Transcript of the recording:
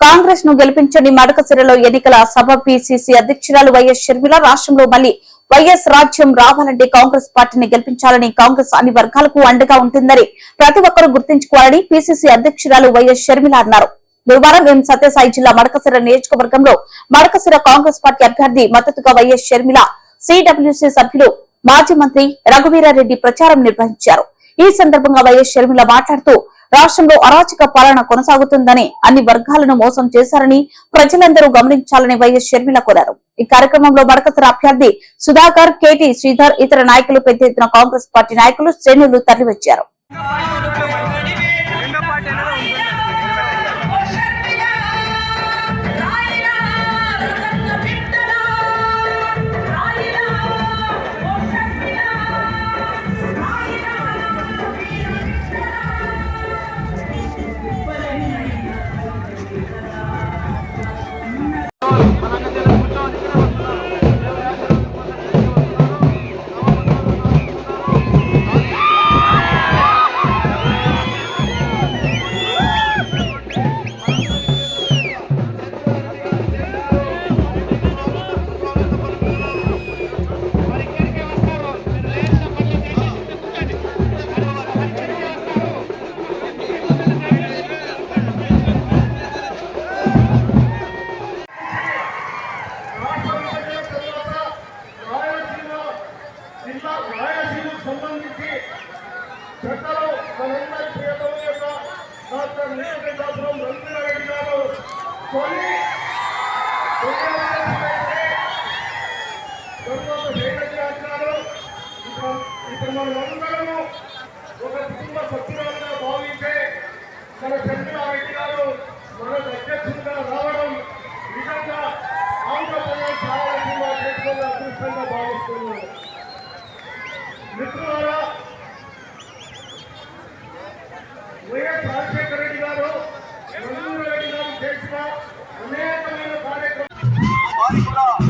కాంగ్రెస్ను గెలిపించండి మడకసిరలో ఎన్నికల సభ పిసిసి అధ్యక్షురాలు వైఎస్ షర్మిల రాష్ట్రంలో మళ్ళీ వైఎస్ రాజ్యం రావాలంటే కాంగ్రెస్ పార్టీని గెలిపించాలని కాంగ్రెస్ అన్ని వర్గాలకు అండగా ఉంటుందని ప్రతి ఒక్కరూ గుర్తుంచుకోవాలని పిసిసి అధ్యక్షురాలు వైఎస్ షర్మిల అన్నారు. గురువారం ఎం సత్యసాయి జిల్లా మడకసిర నియోజకవర్గంలో మడకసిర కాంగ్రెస్ పార్టీ అభ్యర్థి మద్దతుగా వైఎస్ షర్మిల సిడబ్ల్యూసీ సభ్యులు మాజీ మంత్రి రఘువీరారెడ్డి ప్రచారం నిర్వహించారు. ఈ సందర్భంగా వైఎస్ షర్మిల మాట్లాడుతూ రాష్ట్రంలో అరాచక పాలన కొనసాగుతుందని అన్ని వర్గాలను మోసం చేశారని ప్రజలందరూ గమనించాలని వైఎస్ షర్మిల కోరారు. ఈ కార్యక్రమంలో మడకసిర అభ్యర్థి సుధాకర్ కేటీ శ్రీధర్ ఇతర నాయకులు పెద్ద ఎత్తున కాంగ్రెస్ పార్టీ నాయకులు శ్రేణులు తరలివచ్చారు. సంబంధించి చట్టలో మనందరి ప్రియతమైన డాక్టర్ నీలకంఠాపురం రంగారెడ్డి గారు కొన్ని తర్వాత మనమందరము ఒక కుటుంబ సభ్యురాలుగా భావించే మన చంద్రారెడ్డి గారు మన అధ్యక్షుడు আমার